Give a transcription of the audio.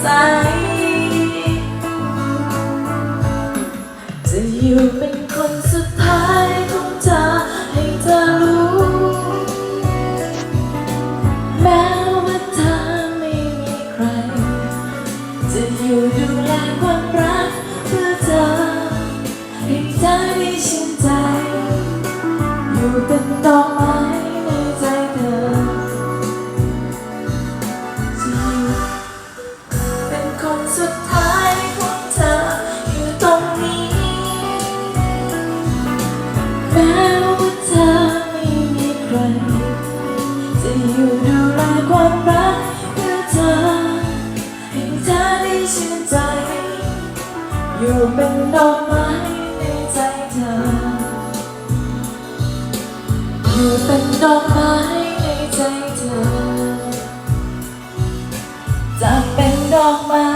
ใส จะอยู่เป็นคนสุดท้ายของเธอให้เธอรู้ แม้ว่าเธอไม่มีใคร จะอยู่ดูแลความรักเพื่อเธอให้เธอได้ชื่นใจ อยู่เป็นดอ อยู่ดูแลความรักเพื่อเธอ ให้เธอได้ชื่นใจ อยู่เป็นดอกไม้ในใจเธอ อยู่เป็นดอกไม้ในใจเธอ จะเป็นดอกไม้